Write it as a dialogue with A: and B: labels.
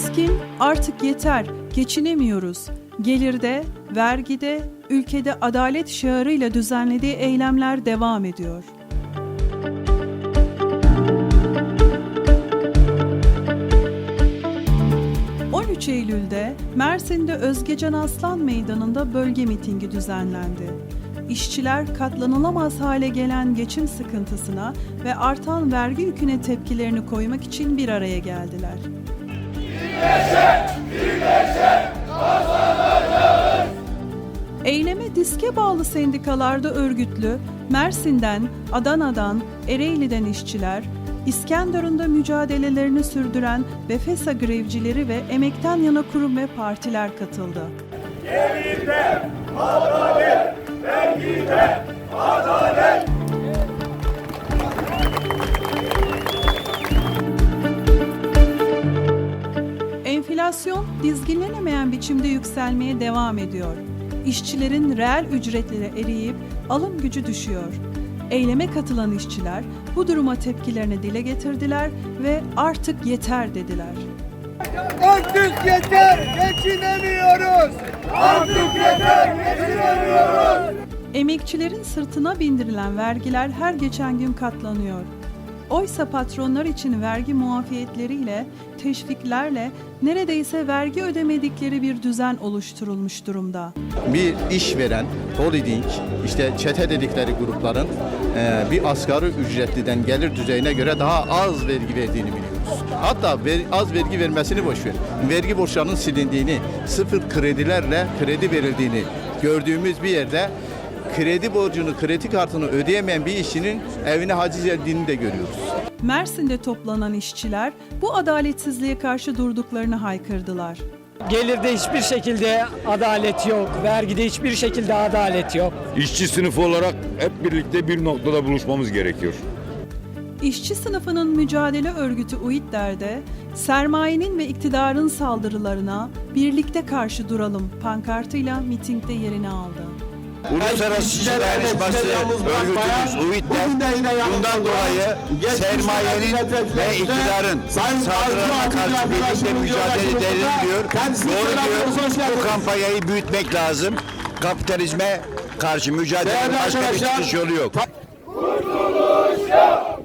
A: Diskin artık yeter, geçinemiyoruz. Gelirde, vergide, ülkede adalet şiarıyla düzenlediği eylemler devam ediyor. ...13 Eylül'de Mersin'de Özgecan Aslan Meydanı'nda bölge mitingi düzenlendi. İşçiler katlanılamaz hale gelen geçim sıkıntısına ve artan vergi yüküne tepkilerini koymak için bir araya geldiler. Diske bağlı sendikalarda örgütlü Mersin'den, Adana'dan, Ereğli'den işçiler, İskenderun'da mücadelelerini sürdüren Befesa grevcileri ve emekten yana kurum ve partiler katıldı. Enflasyon dizginlenemeyen biçimde yükselmeye devam ediyor. İşçilerin reel ücretleri eriyip alım gücü düşüyor. Eyleme katılan işçiler bu duruma tepkilerini dile getirdiler ve artık yeter dediler.
B: Artık yeter, geçinemiyoruz. Artık yeter, geçinemiyoruz.
A: Emekçilerin sırtına bindirilen vergiler her geçen gün katlanıyor. Oysa patronlar için vergi muafiyetleriyle, teşviklerle neredeyse vergi ödemedikleri bir düzen oluşturulmuş durumda.
C: bir işveren, holding, işte çete dedikleri grupların e, bir asgari ücretliden gelir düzeyine göre daha az vergi verdiğini biliyoruz. Hatta ver- az vergi vermesini boş ver. Vergi borçlarının silindiğini, sıfır kredilerle kredi verildiğini gördüğümüz bir yerde kredi borcunu, kredi kartını ödeyemeyen bir işçinin evine haciz edildiğini de görüyoruz.
A: Mersin'de toplanan işçiler bu adaletsizliğe karşı durduklarını haykırdılar.
D: Gelirde hiçbir şekilde adalet yok, vergide hiçbir şekilde adalet yok.
E: İşçi sınıfı olarak hep birlikte bir noktada buluşmamız gerekiyor.
A: İşçi sınıfının mücadele örgütü UİTDER'de sermayenin ve iktidarın saldırılarına birlikte karşı duralım pankartıyla mitingde yerini aldı.
F: Uluslararası İşçi Dayanışması örgütümüz bundan dolayı sermayenin ve iktidarın saldırılarına karşı birlikte mücadele edelim diyor. Doğru diyor. Bu kampanyayı büyütmek lazım. Kapitalizme karşı mücadelenin başka bir çıkış yolu yok.
B: Kurtuluş yok,